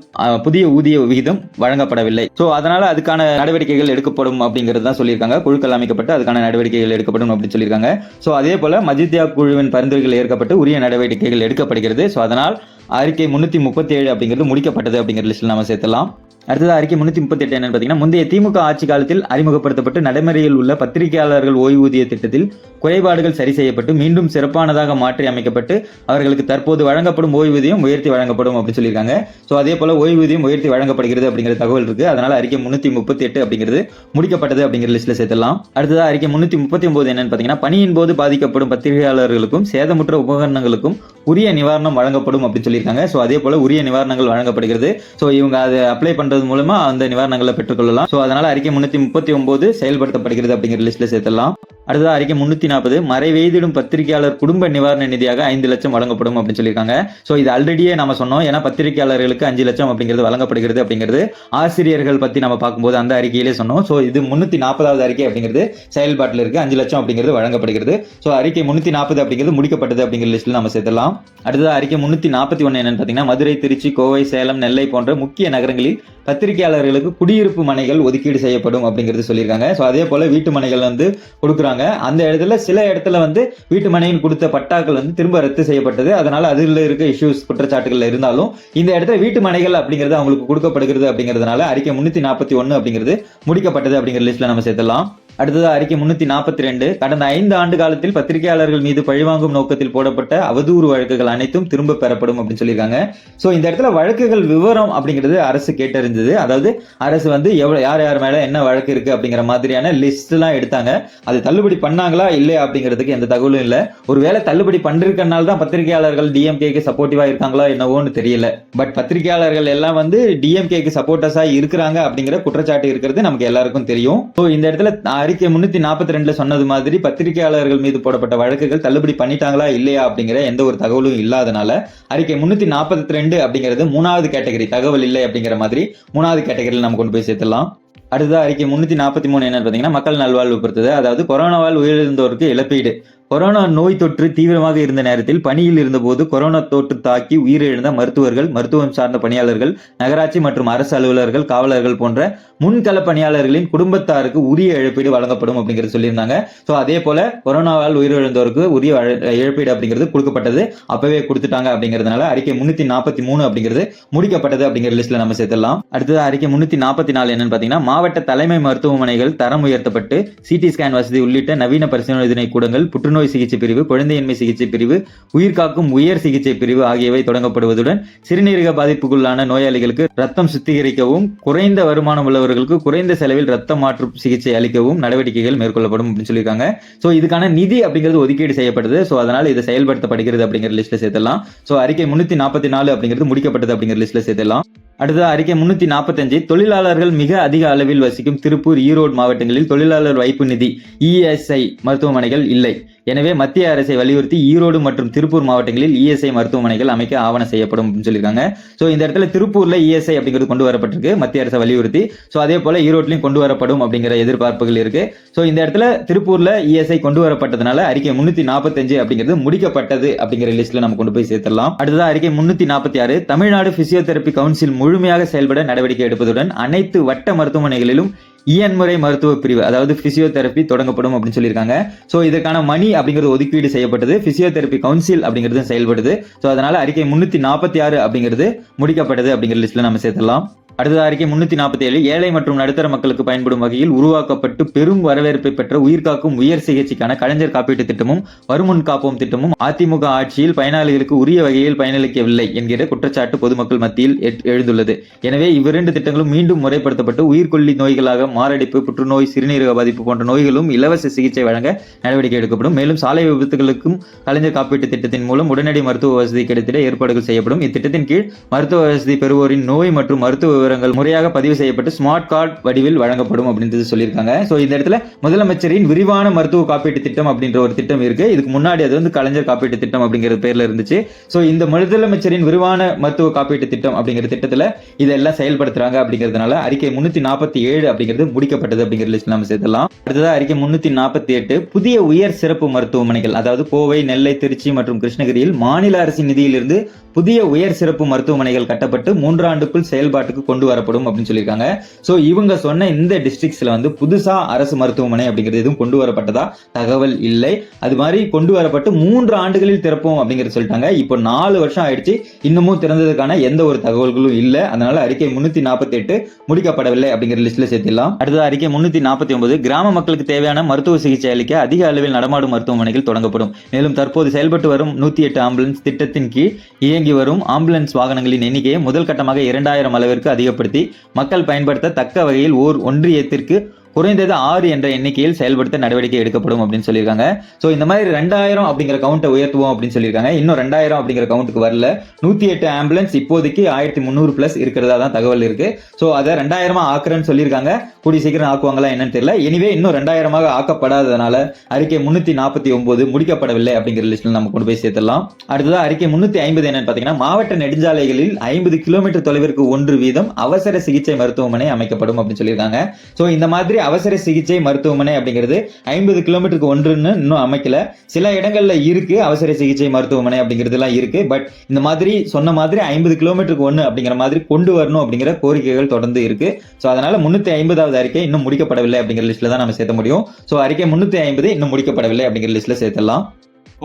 [SPEAKER 2] புதிய ஊதிய விகிதம் வழங்கப்படவில்லை. சோ அதனால அதுக்கான நடவடிக்கைகள் எடுக்கப்படும் அப்படிங்கிறது தான் சொல்லியிருக்காங்க. குழுக்கள் அமைக்கப்பட்டு அதுக்கான நடவடிக்கைகள் எடுக்கப்படும் அப்படின்னு சொல்லியிருக்காங்க. சோ அதே போல மஜித்யா குழுவின் பரிந்துரைகள் ஏற்கப்பட்டு உரிய நடவடிக்கைகள் எடுக்கப்படுகிறது. ஸோ அதனால் அறிக்கை முந்நூற்றி முப்பத்தி ஏழு அப்படிங்கிறது முடிக்கப்பட்டது அப்படிங்கிற லிஸ்ட்டில் நம்ம சேர்த்துலாம் அடுத்தது அறிக்கை முன்னூத்தி முப்பத்தி எட்டு என்னன்னு பாத்தீங்கன்னா முந்தைய திமுக ஆட்சி காலத்தில் அறிமுகப்படுத்தப்பட்டு நடைமுறையில் உள்ள பத்திரிகையாளர்கள் ஓய்வூதிய திட்டத்தில் குறைபாடுகள் சரி செய்யப்பட்டு மீண்டும் சிறப்பானதாக மாற்றி அமைக்கப்பட்டு அவர்களுக்கு தற்போது வழங்கப்படும் ஓய்வூதியம் உயர்த்தி வழங்கப்படும் அப்படின்னு சொல்லியிருக்காங்க. ஸோ அதே போல ஓய்வூதியம் உயர்த்தி வழங்கப்படுகிறது அப்படிங்கிற தகவல் இருக்கு. அதனால அறிக்கை முன்னூத்தி முப்பத்தி எட்டு அப்படிங்கிறது முடிக்கப்பட்டது அப்படிங்கிற லிஸ்ட்ல சேர்த்துலாம் அடுத்ததாக அறிக்கை முன்னூத்தி முப்பத்தி ஒன்பது என்னன்னு பாத்தீங்கன்னா பணியின் போது பாதிக்கப்படும் பத்திரிகையாளர்களுக்கும் சேதமுற்ற உபகரணங்களுக்கும் உரிய நிவாரணம் வழங்கப்படும் அப்படின்னு சொல்லியிருக்காங்க. ஸோ அதே போல உரிய நிவாரணங்கள் வழங்கப்படுகிறது. ஸோ இவங்க அதை அப்ளை பண்றது மூலமா அந்த நிவாரணங்களை பெற்றுக்கொள்ளலாம். ஸோ அதனால அறிக்கை முன்னூத்தி முப்பத்தி ஒன்பது செயல்படுத்தப்படுகிறது அப்படிங்கிற லிஸ்ட்ல சேர்த்தலாம் அடுத்ததாக அறிக்கை முந்நூற்றி நாற்பது மறைவெய்திடும் பத்திரிகையாளர் குடும்ப நிவாரண நிதியாக ஐந்து லட்சம் வழங்கப்படும் அப்படின்னு சொல்லியிருக்காங்க. ஸோ இது ஆல்ரெடியே நம்ம சொன்னோம். ஏன்னா பத்திரிகையாளர்களுக்கு அஞ்சு லட்சம் அப்படிங்கிறது வழங்கப்படுகிறது அப்படிங்கிறது ஆசிரியர்கள் பற்றி நம்ம பார்க்கும்போது அந்த அறிக்கையிலே சொன்னோம். ஸோ இது முந்நூற்றி நாற்பதாவது அறிக்கை அப்படிங்கிறது செயல்பாட்டில் இருக்கு. அஞ்சு லட்சம் அப்படிங்கிறது வழங்கப்படுகிறது. ஸோ அறிக்கை முந்நூற்றி நாற்பது அப்படிங்கிறது முடிக்கப்பட்டது அப்படிங்கிற லிஸ்ட்டில் நம்ம சேர்த்துலாம் அடுத்தது அறிக்கை முந்நூற்றி நாற்பத்தி ஒன்று என்னன்னு பார்த்தீங்கன்னா மதுரை திருச்சி கோவை சேலம் நெல்லை போன்ற முக்கிய நகரங்களில் பத்திரிகையாளர்களுக்கு குடியிருப்பு மனைகள் ஒதுக்கீடு செய்யப்படும் அப்படிங்கிறது சொல்லியிருக்காங்க. ஸோ அதே போல் வீட்டு மனைகள் வந்து கொடுக்குறாங்க. அந்த இடத்துல சில இடத்துல வந்து வீட்டு மனையின் கொடுத்த பட்டாக்கள் வந்து திரும்ப ரத்து செய்யப்பட்டது. அதனால அதில் இருக்க இஷ்யூஸ் குற்றச்சாட்டுகள் இருந்தாலும் இந்த இடத்துல வீட்டு மனைகள் அப்படிங்கிறது அவங்களுக்கு கொடுக்கப்படுகிறது அப்படிங்கிறதுனால அறிக்கை முன்னூத்தி நாற்பத்தி ஒன்று அப்படிங்கிறது முடிக்கப்பட்டது அப்படிங்கிற லிஸ்ட்ல நம்ம சேர்த்தலாம் அடுத்தது அறிக்கை முன்னூத்தி நாற்பத்தி ரெண்டு. கடந்த ஐந்து ஆண்டு காலத்தில் பத்திரிகையாளர்கள் மீது பழிவாங்கும் நோக்கத்தில் போடப்பட்ட அவதூறு வழக்குகள் அனைத்தும் திரும்ப பெறப்படும் அப்படின்னு சொல்லியிருக்காங்க. ஸோ இந்த இடத்துல வழக்குகள் விவரம் அப்படிங்கிறது அரசு கேட்டறிஞ்சது அதாவது அரசு வந்து எவ்வளோ யார் யார் மேலே என்ன வழக்கு இருக்கு அப்படிங்கிற மாதிரியான லிஸ்ட்லாம் எடுத்தாங்க. அது தள்ளுபடி பண்ணாங்களா இல்லையா அப்படிங்கிறதுக்கு எந்த தகவலும் இல்லை. ஒருவேளை தள்ளுபடி பண்ணிருக்கனால தான் பத்திரிகையாளர்கள் டிஎம்கேக்கு சப்போர்ட்டிவாக இருக்காங்களா என்னவோன்னு தெரியல. பட் பத்திரிகையாளர்கள் எல்லாம் வந்து டிஎம்கேக்கு சப்போர்ட்டர்ஸாக இருக்கிறாங்க அப்படிங்கிற குற்றச்சாட்டு இருக்கிறது நமக்கு எல்லாருக்கும் தெரியும். ஸோ இந்த இடத்துல அறிக்கை முன்னூத்தி நாற்பத்தி ரெண்டுல சொன்னது மாதிரி பத்திரிகையாளர்கள் மீது போடப்பட்ட வழக்குகள் தள்ளுபடி பண்ணிட்டாங்களா இல்லையா அப்படிங்கிற எந்த ஒரு தகவலும் இல்லாதனால அறிக்கை முன்னூத்தி நாற்பத்தி ரெண்டு அப்படிங்கிறது மூணாவது கேட்டகரி தகவல் இல்லை அப்படிங்கிற மாதிரி மூணாவது கேட்டகரியில் நம்ம கொண்டு போய் சேர்த்துலாம் அடுத்தது அறிக்கை முன்னூத்தி நாற்பத்தி மூணு என்னன்னு பார்த்தீங்கன்னா மக்கள் நல்வாழ்வு பொறுத்தது. அதாவது கொரோனாவால் உயிரிழந்தோருக்கு இழப்பீடு. கொரோனா நோய் தொற்று தீவிரமாக இருந்த நேரத்தில் பணியில் இருந்தபோது கொரோனா தொற்று தாக்கி உயிரிழந்த மருத்துவர்கள் மருத்துவம் சார்ந்த பணியாளர்கள் நகராட்சி மற்றும் அரசு அலுவலர்கள் காவலர்கள் போன்ற முன்கள பணியாளர்களின் குடும்பத்தாருக்கு உரிய இழப்பீடு வழங்கப்படும் அப்படிங்கிறது சொல்லியிருந்தாங்க. ஸோ அதே போல கொரோனாவால் உயிரிழந்தோருக்கு உரிய இழப்பீடு அப்படிங்கிறது கொடுக்கப்பட்டது. அப்பவே கொடுத்துட்டாங்க அப்படிங்கிறதுனால அறிக்கை முன்னூத்தி நாற்பத்தி மூணு அப்படிங்கிறது முடிக்கப்பட்டது அப்படிங்கிற லிஸ்ட்ல நம்ம சேர்த்துடலாம். அடுத்தது அறிக்கை முன்னூத்தி நாற்பத்தி நாலு என்னன்னு பாத்தீங்கன்னா மாவட்ட தலைமை மருத்துவமனைகள் தரம் உயர்த்தப்பட்டு சிடி ஸ்கேன் வசதி உள்ளிட்ட நவீன பரிசோதனை கூடங்கள் புற்றுநோய் சிகிச்சை பிரிவு குழந்தையின்மை சிகிச்சை பிரிவு உயிர்காக்கும் உயர் சிகிச்சை பிரிவு ஆகியவை தொடங்கப்படுவதுடன் சிறுநீரக பாதிப்புக்குள்ளான நோயாளிகளுக்கு ரத்தம் சுத்திகரிக்கவும் குறைந்த வருமானம் உள்ளவர்களுக்கு குறைந்த செலவில் ரத்த மாற்று சிகிச்சை அளிக்கவும் நடவடிக்கைகள் மேற்கொள்ளப்படும் அப்படின்னு சொல்லியிருக்காங்க. ஸோ இதுக்கான நிதி அப்படிங்கிறது ஒதுக்கீடு செய்யப்படுது ஸோ அதனால் இது செயல்படுத்தப்படுகிறது அப்படிங்கிற லிஸ்ட்ல சேர்த்தலாம் ஸோ அறிக்கை முன்னூத்தி நாற்பத்தி நாலு அப்படிங்கிறது முடிக்கப்பட்டது அப்படிங்கிற லிஸ்ட்ல சேர்த்தலாம் அடுத்தது அறிக்கை முன்னூத்தி நாற்பத்தஞ்சு தொழிலாளர்கள் மிக அதிக அளவில் வசிக்கும் திருப்பூர் ஈரோடு மாவட்டங்களில் தொழிலாளர் வைப்பு நிதி இஎஸ்ஐ மருத்துவமனைகள் இல்லை. எனவே மத்திய அரசை வலியுறுத்தி ஈரோடு மற்றும் திருப்பூர் மாவட்டங்களில் இஎஸ்ஐ மருத்துவமனைகள் அமைக்க ஆவணம் செய்யப்படும் அப்படின்னு சொல்லியிருக்காங்க. ஸோ இந்த இடத்துல திருப்பூர்ல இஎஸ்ஐ அப்படிங்கிறது கொண்டு வரப்பட்டிருக்கு. மத்திய அரசை வலியுறுத்தி. ஸோ அதே போல ஈரோட்லையும் கொண்டு வரப்படும் அப்படிங்கிற எதிர்பார்ப்புகள் இருக்கு. ஸோ இந்த இடத்துல திருப்பூர்ல இஎஸ்ஐ கொண்டு வரப்பட்டதுனால அறிக்கை முன்னூத்தி நாற்பத்தஞ்சு அப்படிங்கிறது முடிக்கப்பட்டது அப்படிங்கிற லிஸ்ட்ல நம்ம கொண்டு போய் சேர்த்துடலாம். அடுத்தது அறிக்கை முன்னூத்தி நாற்பத்தி ஆறு. தமிழ்நாடு பிசியோதெரபி கவுன்சில் முழுமையாக செயல்பட நடவடிக்கை எடுப்பதுடன் அனைத்து வட்ட மருத்துவமனைகளிலும் இயன்முறை மருத்துவ பிரிவு அதாவது பிசியோதெரபி தொடங்கப்படும் அப்படின்னு சொல்லியிருக்காங்க. ஸோ இதற்கான மணி அப்படிங்கிறது ஒதுக்கீடு செய்யப்பட்டது. பிசியோதெரபி கவுன்சில் அப்படிங்கிறது செயல்படுது. ஸோ அதனால அறிக்கை முன்னூத்தி நாற்பத்தி ஆறு அப்படிங்கிறது முடிக்கப்பட்டது அப்படிங்கிற லிஸ்ட்ல நம்ம சேர்த்தலாம் அடுத்த அறிக்கை முன்னூத்தி நாற்பத்தி ஏழு ஏழை மற்றும் நடுத்தர மக்களுக்கு பயன்படும் வகையில் உருவாக்கப்பட்டு பெரும் வரவேற்பை பெற்ற உயிர்காக்கும் உயர் சிகிச்சைக்கான கலைஞர் காப்பீட்டு திட்டமும் வருமுன் காப்போம் திட்டமும் அதிமுக ஆட்சியில் பயனாளிகளுக்கு உரிய வகையில் பயனளிக்கவில்லை என்கிற குற்றச்சாட்டு பொதுமக்கள் மத்தியில் எழுந்துள்ளது. எனவே இவ்விரண்டு திட்டங்களும் மீண்டும் முறைப்படுத்தப்பட்டு உயிர்கொல்லி நோய்களாக மாரடைப்பு புற்றுநோய் சிறுநீரக பாதிப்பு போன்ற நோய்களும் இலவச சிகிச்சை வழங்க நடவடிக்கை எடுக்கப்படும். மேலும் சாலை விபத்துகளுக்கும் கலைஞர் காப்பீட்டு திட்டத்தின் மூலம் உடனடி மருத்துவ வசதி கிடைத்திட ஏற்பாடுகள் செய்யப்படும். இத்திட்டத்தின் கீழ் மருத்துவ வசதி பெறுவோரின் நோய் மற்றும் மருத்துவ விவரங்கள் முறையாக பதிவு செய்யப்பட்டு ஸ்மார்ட் கார்டு வடிவில் வழங்கப்படும் அப்படின்றது சொல்லியிருக்காங்க. ஸோ இந்த இடத்துல முதலமைச்சரின் விரிவான மருத்துவ காப்பீட்டு திட்டம் அப்படின்ற ஒரு திட்டம் இருக்கு. இதுக்கு முன்னாடி அது வந்து கலைஞர் காப்பீட்டு திட்டம் அப்படிங்கிற பேர்ல இருந்துச்சு. ஸோ இந்த முதலமைச்சரின் விரிவான மருத்துவ காப்பீட்டு திட்டம் அப்படிங்கிற திட்டத்துல இதெல்லாம் செயல்படுத்துறாங்க அப்படிங்கிறதுனால அறிக்கை முன்னூத்தி நாற்பத்தி ஏழு அப்படிங்கிறது முடிக்கப்பட்டது அப்படிங்கிற லிஸ்ட் நம்ம சேர்த்தலாம் அடுத்ததாக அறிக்கை முன்னூத்தி நாற்பத்தி எட்டு புதிய உயர் சிறப்பு மருத்துவமனைகள். அதாவது கோவை நெல்லை திருச்சி மற்றும் கிருஷ்ணகிரியில் மாநில அரசின் நிதியிலிருந்து புதிய உயர் சிறப்பு மருத்துவமனைகள் கட்டப்பட்டு மூன்றாண்டுக்குள் செயல்பாட்டுக்கு கொண்டு வரப்படும் அப்படின்னு சொல்லியிருக்காங்க. ஸோ இவங்க சொன்ன இந்த டிஸ்ட்ரிக்ட்ஸில் வந்து புதுசா அரசு மருத்துவமனை அப்படிங்கிறது எதுவும் கொண்டு வரப்பட்டதா தகவல் இல்லை. அது மாதிரி கொண்டு வரப்பட்டு மூன்று ஆண்டுகளில் திறப்போம் அப்படிங்கிறது சொல்லிட்டாங்க. இப்போ நாலு வருஷம் ஆயிடுச்சு. இன்னமும் திறந்ததுக்கான எந்த ஒரு தகவல்களும் இல்லை. அதனால அறிக்கை முன்னூத்தி நாற்பத்தி எட்டு முடிக்கப்படவில்லை அப்படிங்கிற லிஸ்ட்ல சேர்த்திடலாம். அடுத்தது அறிக்கை முன்னூத்தி நாற்பத்தி ஒன்பது கிராம மக்களுக்கு தேவையான மருத்துவ சிகிச்சை அளிக்க அதிக அளவில் நடமாடும் மருத்துவமனைகள் தொடங்கப்படும். மேலும் தற்போது செயல்பட்டு வரும் நூத்தி எட்டு ஆம்புலன்ஸ் திட்டத்தின் கீழ் இயங்கி வரும் ஆம்புலன்ஸ் வாகனங்களின் எண்ணிக்கையை முதல் கட்டமாக இரண்டாயிரம் அளவிற்கு அதிகப்படுத்தி மக்கள் பயன்படுத்த தக்க வகையில் ஓர் ஒன்றியத்திற்கு குறைந்தது ஆறு என்ற எண்ணிக்கையில் செயல்படுத்த நடவடிக்கை எடுக்கப்படும் அப்படின்னு சொல்லியிருக்காங்க. ஸோ இந்த மாதிரி ரெண்டாயிரம் அப்படிங்கிற கவுண்ட்டை உயர்த்துவோம் அப்படின்னு சொல்லியிருக்காங்க. இன்னும் ரெண்டாயிரம் அப்படிங்கிற கவுண்ட்டுக்கு வரல. நூத்தி எட்டு ஆம்புலன்ஸ் இப்போதைக்கு ஆயிரத்தி முந்நூறு பிளஸ் இருக்கிறதா தான் தகவல் இருக்கு. ஸோ அதை ரெண்டாயிரமா ஆக்குறேன்னு சொல்லியிருக்காங்க. கூடி சீக்கிரம் ஆக்குவாங்களா என்னன்னு தெரியல. எனிவே இன்னும் ரெண்டாயிரமாக ஆக்கப்படாததுனால அறிக்கை முன்னூத்தி நாற்பத்தி ஒன்பது முடிக்கப்படவில்லை அப்படிங்கிற லிஸ்ட்ல நம்ம கொண்டு போய் சேர்த்துலாம் அடுத்ததா அறிக்கை முன்னூத்தி ஐம்பது என்னன்னு பாத்தீங்கன்னா மாவட்ட நெடுஞ்சாலைகளில் ஐம்பது கிலோமீட்டர் தொலைவிற்கு ஒன்று வீதம் அவசர சிகிச்சை மருத்துவமனை அமைக்கப்படும் அப்படின்னு சொல்லியிருக்காங்க. ஸோ இந்த மாதிரி அவசர சிகிச்சை மருத்துவமனை அப்படிங்கிறது ஐம்பது கிலோமீட்டருக்கு ஒன்றுன்னு இன்னும் அமைக்கல. சில இடங்கள்ல இருக்கு அவசர சிகிச்சை மருத்துவமனை அப்படிங்கிறதுலாம் இருக்கு. பட் இந்த மாதிரி சொன்ன மாதிரி ஐம்பது கிலோமீட்டருக்கு ஒன்று அப்படிங்கிற மாதிரி கொண்டு வரணும் அப்படிங்கிற கோரிக்கைகள் தொடர்ந்து இருக்கு. ஸோ அதனால முன்னூத்தி ஐம்பதாவது அறிக்கை இன்னும் முடிக்கப்படவில்லை அப்படிங்கிற லிஸ்ட்ல தான் நம்ம சேர்த்த முடியும். ஸோ அறிக்கை முன்னூத்தி ஐம்பது இன்னும் முடிக்கப்படவில்லை அப்படிங்கிற லிஸ்ட்ல சேர்த்தலாம்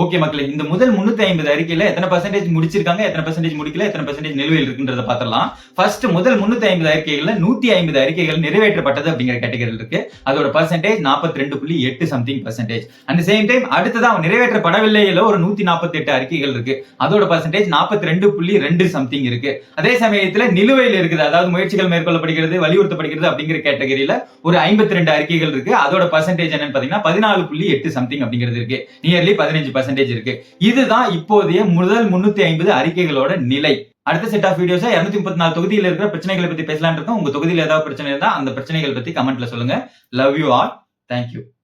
[SPEAKER 1] ஓகே மக்களே இந்த முதல் முன்னூத்தி ஐம்பது அறிக்கையில எத்தனை பர்சன்டேஜ் முடிச்சிருக்காங்க எத்தனை பர்சன்டேஜ் முடிக்கல எத்தனை பர்சன்டேஜ் நிலுவையில் இருக்குன்றத பாத்திரலாம். ஃபர்ஸ்ட் முதல் முன்னூத்தி ஐம்பது அறிக்கைகள்ல நூத்தி ஐம்பது அறிக்கைகள் நிறைவேற்றப்பட்டது அப்படிங்கிற கேட்டகரியில் இருக்கு. அதோட பர்சன்டேஜ் நாற்பத்தி ரெண்டு புள்ளி எட்டு something percentage at same time அடுத்ததா நிறைவேற்றப்படவில்லையில ஒரு நூத்தி நாற்பத்தி எட்டு அறிக்கைகள் இருக்கு. அதோட பர்சன்டேஜ் நாற்பத்தி ரெண்டு புள்ளி ரெண்டு சம்திங் இருக்கு. அதே சமயத்துல நிலுவையில் இருக்குது அதாவது முயற்சிகள் மேற்கொள்ளப்படுகிறது வலியுறுத்தப்படுகிறது அப்படிங்கிற கேட்டகரியில ஒரு ஐம்பத்தி ரெண்டு அறிக்கைகள் இருக்கு. அதோட பர்சன்டேஜ் என்னன்னு பாத்தீங்கன்னா பதினாலு புள்ளி எட்டு சம்திங் அப்படிங்கிறது இருக்கு. நியர்லி பதினஞ்சு பெர்சன்டேஜ் இருக்கு. இதுதான் இப்போதைய முதல் முன்னூத்தி ஐம்பது அறிக்கைகளோட நிலை. அடுத்த செட் ஆஃப் வீடியோஸ் இருநூத்தி முப்பத்தி நாலு தொகுதியில் இருக்கிற பிரச்சனைகளை பத்தி பேசலாம்னு இருக்கோம். உங்க தொகுதியில் ஏதாவது பிரச்சனை இருந்தா அந்த பிரச்சனைகள் பத்தி கமெண்ட்ல சொல்லுங்க. Love you are thank you